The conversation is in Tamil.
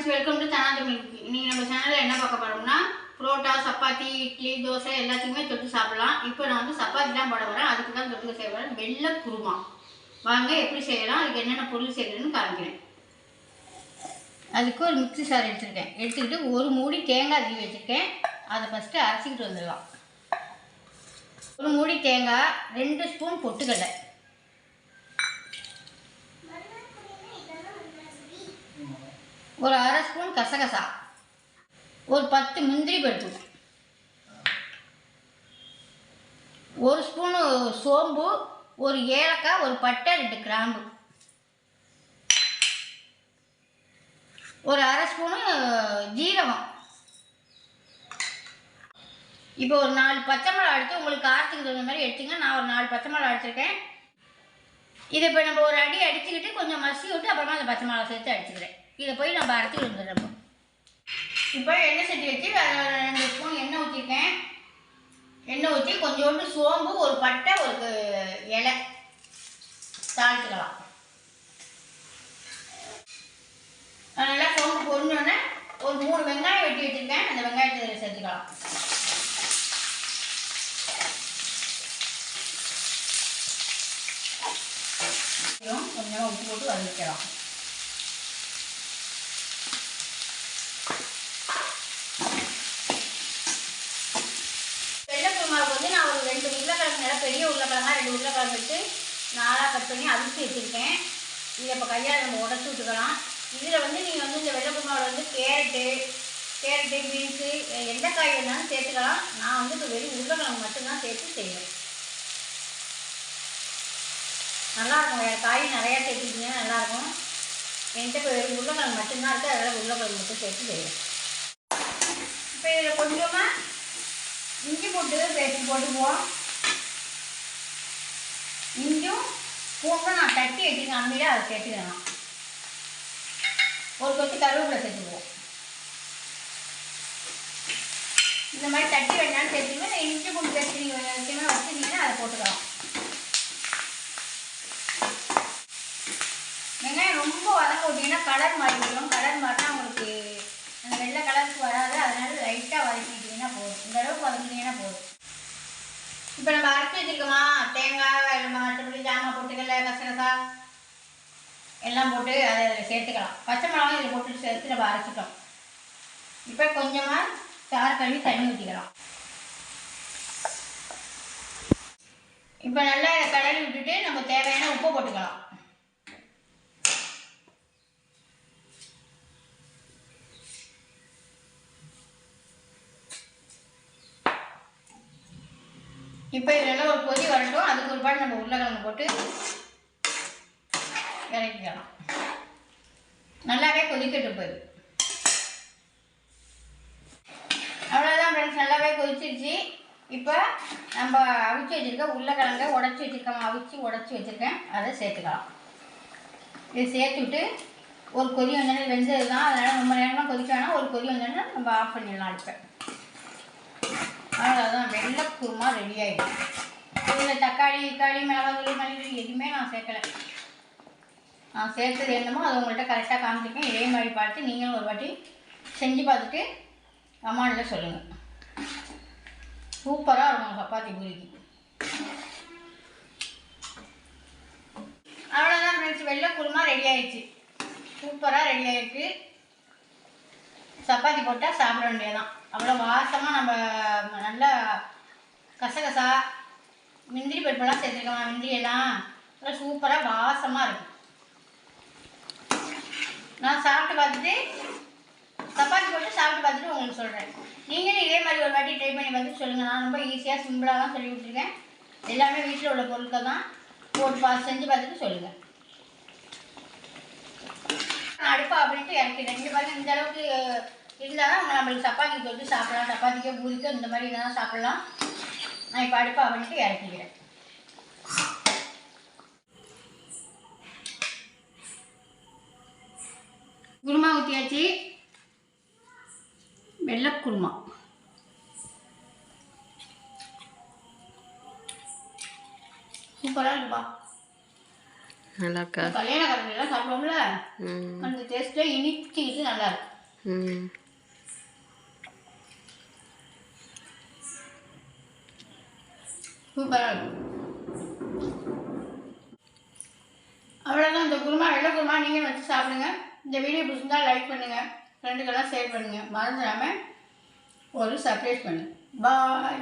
Friends welcome to Dhana Tamil இன்றைக்கி நம்ம சேனலில் என்ன பார்க்க போகிறோம்னா புரோட்டா சப்பாத்தி இட்லி தோசை எல்லாத்துக்குமே தொட்டு சாப்பிடலாம். இப்போ நான் வந்து சப்பாத்தி தான் போட வரேன் அதுக்கு தான் தொட்டுக்க செய்ய வெள்ளை குருமா. வாங்க எப்படி செய்யலாம் அதுக்கு என்னென்ன பொருள் செய்யணும்னு காமிக்கிறேன். அதுக்கு ஒரு மிக்ஸி சார் எடுத்துருக்கேன். எடுத்துக்கிட்டு ஒரு மூடி தேங்காய் தீ வச்சுருக்கேன். அதை ஃபஸ்ட்டு அரைச்சிக்கிட்டு வந்துடலாம். ஒரு மூடி தேங்காய் ரெண்டு ஸ்பூன் பொட்டுக்கடலை. ஒரு அரை ஸ்பூன் கசகசா. ஒரு பத்து முந்திரி பருப்பு. ஒரு ஸ்பூனு சோம்பு ஒரு ஏலக்காய் ஒரு பட்டை ரெண்டு கிராம்பு. ஒரு அரை ஸ்பூனு ஜீரகம். இப்போ ஒரு நாலு பச்சை மிளகா எடுத்து உங்களுக்கு காரத்துக்கு தகுந்த மாதிரி எடுத்துங்க நான் ஒரு நாலு பச்சை மிளகா அடிச்சிருக்கேன் இதை இப்போ நம்ம ஒரு அடி அடிச்சுக்கிட்டு கொஞ்சம் மசி விட்டு அப்புறமா அந்த பச்சை மிளகா சேர்த்து அடிச்சுக்கிறேன். இதை போய் நம்ம அரைச்சி வந்துடுறோம் இப்போ எண்ணெய் சட்டி வச்சு அதில் ரெண்டு ஸ்பூன் எண்ணெய் ஊற்றிருக்கேன் எண்ணெய் ஊற்றி கொஞ்சோண்டு சோம்பு ஒரு பட்டை ஒரு இலை. தாழ்த்துக்கலாம் நல்லா சோம்பு பொரிஞ்சோடனே ஒரு மூணு வெங்காயம் வெட்டி வச்சுருக்கேன். அந்த வெங்காயத்தை சேர்த்துக்கலாம். கொஞ்சமாக உப்பு போட்டு வதக்கலாம் வெள்ளை குருமாவுக்கு வந்து நான் ஒரு ரெண்டு உருளைக்கிழங்கு நல்லா பெரிய உருளைக்கிழங்கா ரெண்டு உருளைக்கிழங்கு எடுத்து நாலாக கட் பண்ணி அவிச்சு வச்சுருக்கேன். இதை இப்போ கையால் நம்ம உடச்சி விட்டுக்கலாம். இதில் வந்து நீங்கள் வந்து இந்த வெள்ளை வந்து கேரட்டு கேரட்டு பீன்ஸு எந்த காய் வேணாலும் சேர்த்துக்கலாம். நான் வந்து இப்போ வெறும் உருளைக்கிழங்கு மட்டும்தான் சேர்த்து செய்வேன். நல்லாயிருக்கும் வேறு காய் நிறையா சேர்த்துக்கிட்டிங்கன்னா நல்லாயிருக்கும் என்கிட்ட இப்போ வெறும் உருளைக்கிழங்கு மட்டும்தான் இருக்குது அதனால் உருளைக்கிழங்கு மட்டும் சேர்த்து செய்வேன். இப்போ இதில் கொஞ்சமாக இஞ்சி போட்டு பேசி போட்டுக்குவோம். பூண்டும் நான் தட்டி வச்சுருக்கேன் அம்மியில் அதை சேர்த்துக்கலாம் ஒரு கொத்து கருவேப்பிலை சேர்த்துக்குவோம். இந்த மாதிரி தட்டி வேணாலும் சேர்த்துக்கோங்க இல்லை இஞ்சி பூண்டு பேஸ்ட் நீங்கள் வச்சுக்கணும் வச்சுருந்தீங்கன்னா அதை போட்டுக்கலாம். வெங்காயம் ரொம்ப வதங்க விட்டீங்கன்னா கலர் மாறி விடும் கலர் மாறினா உங்களுக்கு அந்த வெள்ளை கலருக்கு வராது. அதனால லைட்டாக வதக்கிட்டீங்கன்னா போதும். இந்த அளவுக்கு வதக்கிட்டீங்கன்னா போதும். இப்போ நம்ம அரைச்சி வச்சுருக்கோமா? தேங்காய் இல்லை கசகசா எல்லாம் போட்டு அதை அதில் சேர்த்துக்கலாம். பச்சை மிளகாயும் இதில் போட்டு சேர்த்து நம்ம அரைச்சிட்டோம். இப்போ கொஞ்சமாக சாறு கழுவி தண்ணி ஊற்றிக்கலாம் இப்போ நல்லா கடலை விட்டுட்டு நம்ம தேவையான உப்பு போட்டுக்கலாம். இப்போ இதெல்லாம் ஒரு கொதி வரட்டும். அதுக்கு ஒரு பாட்டு நம்ம உருளைக்கிழங்கு போட்டு இறக்கிக்கலாம். நல்லாவே கொதிக்கட்டும் போய் அவ்வளோதான் ஃப்ரெண்ட்ஸ் நல்லாவே கொதிச்சிருச்சு. இப்போ நம்ம அவிச்சு வச்சுருக்க உருளைக்கிழங்க உடச்சி வச்சுருக்கோம். அவிச்சு உடச்சி வச்சுருக்கேன். அதை சேர்த்துக்கலாம். இது சேர்த்து விட்டு ஒரு கொதி வந்தோடனே வெந்தது தான் அதனால் ரொம்ப நேரம்லாம் கொதிக்க வேணாம். ஒரு கொதி வந்தோடனே நம்ம ஆஃப் பண்ணிடலாம் அடுப்பேன் அவ்வளோதான் வெள்ளை குருமா ரெடி ஆகிடும் இதில் தக்காளி தக்காளி மிளகாய் மல்லித்தூள் எதுவுமே நான் சேர்க்கலை. நான் சேர்த்தது என்னமோ அதை உங்கள்கிட்ட கரெக்டாக காமிச்சிருக்கேன். இதே மாதிரி பார்த்து நீங்களும் ஒரு வாட்டி செஞ்சு பார்த்துட்டு அம்மானில் சொல்லுங்கள் சூப்பராக இருக்கும் சப்பாத்தி பூரிக்கு. அவ்வளோதான் ஃப்ரெண்ட்ஸ் வெள்ளை குருமா ரெடி ஆயிடுச்சு. சூப்பராக ரெடி ஆயிருக்கு. சப்பாத்தி போட்டால் சாப்பிட வேண்டியதான் அவ்வளோ வாசமாக நம்ம நல்லா கசகசா முந்திரி பருப்பெல்லாம் சேர்த்துருக்கலாம். முந்திரி எல்லாம் நல்லா சூப்பராக வாசமாக இருக்கும். நான் சாப்பிட்டு பார்த்துட்டு சப்பாத்தி போட்டு சாப்பிட்டு பார்த்துட்டு உங்களுக்கு சொல்கிறேன் நீங்களும் இதே மாதிரி ஒரு வாட்டி ட்ரை பண்ணி பார்த்துட்டு சொல்லுங்கள் நான் ரொம்ப ஈஸியாக சிம்பிளாக தான் சொல்லி விட்ருக்கேன் எல்லாமே வீட்டில் உள்ள பொருட்கள் தான். போட்டு பார்த்து செஞ்சு பார்த்துட்டு சொல்லுங்கள் அடுப்பா அப்படின்ட்டு இறக்கிட்டேன் இங்கே பாருங்க இந்த அளவுக்கு இருந்தால் தான் நம்மளுக்கு சப்பாத்தி தொட்டு சாப்பிடலாம். சப்பாத்திக்கோ பூரிக்கோ இந்த மாதிரி இருந்தால் சாப்பிடலாம். நான் இப்போ அடுப்பா அப்படின்ட்டு இறக்கிக்கிறேன். குருமா ஊற்றியாச்சு வெள்ளை குருமா. சூப்பராக இருக்குப்பா. நல்லா இருக்கா கல்யாண கடையிலாம் சாப்பிடுவோம்ல. அந்த டேஸ்ட்டே இனிச்சிக்கிட்டு நல்லா இருக்கும். ம் சூப்பராக இருக்கும் அவ்வளோதான் இந்த குருமா வெள்ளை குருமா நீங்கள் வச்சு சாப்பிடுங்க. இந்த வீடியோ பிடிச்சிருந்தால் லைக் பண்ணுங்கள் ஃப்ரெண்டுக்கெல்லாம் ஷேர் பண்ணுங்கள் மறந்துடாமல் ஒரு சர்ப்ரைஸ் பண்ணுங்கள் பாய்